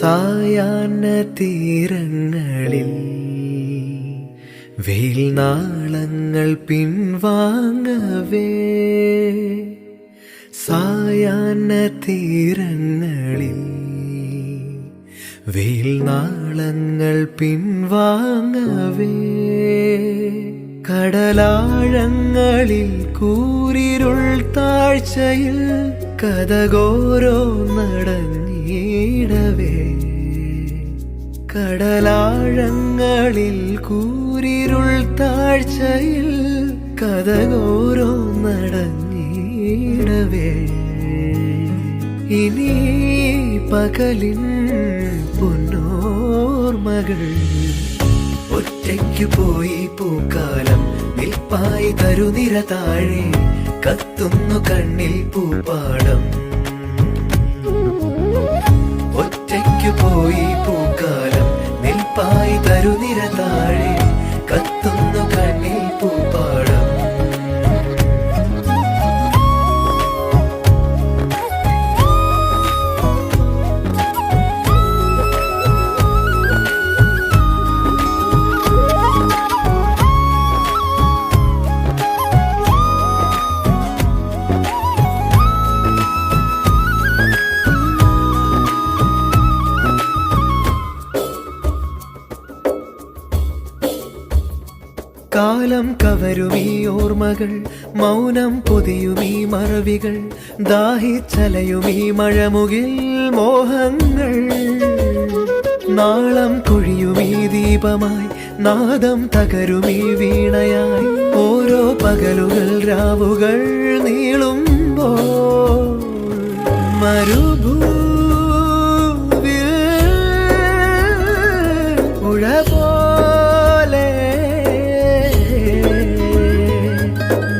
സായാഹ്ന തീരങ്ങളിൽ വെയിൽ നാളങ്ങൾ പിൻവാങ്ങവേ. സായാഹ്ന തീരങ്ങളിൽ വെയിൽ നാളങ്ങൾ പിൻവാങ്ങവേ. കടലാഴങ്ങളിൽ കൂരിരുൾ താഴ്ചയിൽ കഥകോരോ നടഞ്ഞിടവേ കടലാഴങ്ങളിൽ കൂരിരുൾ താഴ്ചയിൽ കഥകോരോ നടഞ്ഞിടവേ ഇനി പകലിൻ പൊന്നോർമകൾ. ഒറ്റയ്ക്കു പോയി പൂക്കാലം നിൽപ്പായി തരുനിര താഴെ കത്തുന്നു കണ്ണിൽ പൂപ്പാടം. ഒറ്റയ്ക്കു പോയി പൂക്കാലം കാലം കവരുമീ ഓർമ്മകൾ മൗനം പൊതിയുമീ മറവികൾ ദാഹിച്ചലയുമീ മഴമുകിൽ മോഹങ്ങൾ. നാളം കൊഴിയുമീ ദീപമായി നാദം തകരുമീ വീണയായി ഓരോ പകലുകൾ രാവുകൾ നീളുമ്പോൾ മരുഭൂവിൽ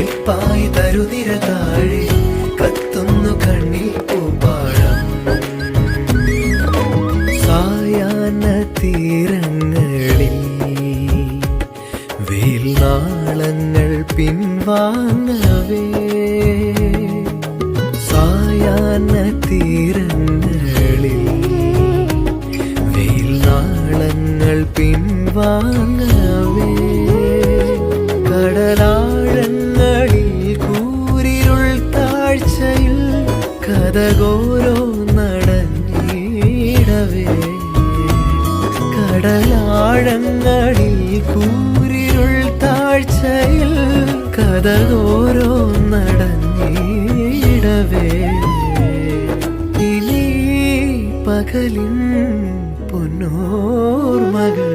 നിൽപ്പായി തരുതിര താഴെ കത്തുന്നു കണ്ണിൽ പൂപ്പാഴം സായാഹ്ന തീരങ്ങളിൽ വേൽനാളങ്ങൾ നാളങ്ങൾ പിൻവാങ്ങവേ. സായാഹ്ന തീരങ്ങളിൽ കടലാഴങ്ങളിൽ കൂരിരുൾ താഴ്ചയിൽ കഥകോരോ നടഞ്ഞിടവേ ഇനി പകലിൻ പൊന്നോർമകൾ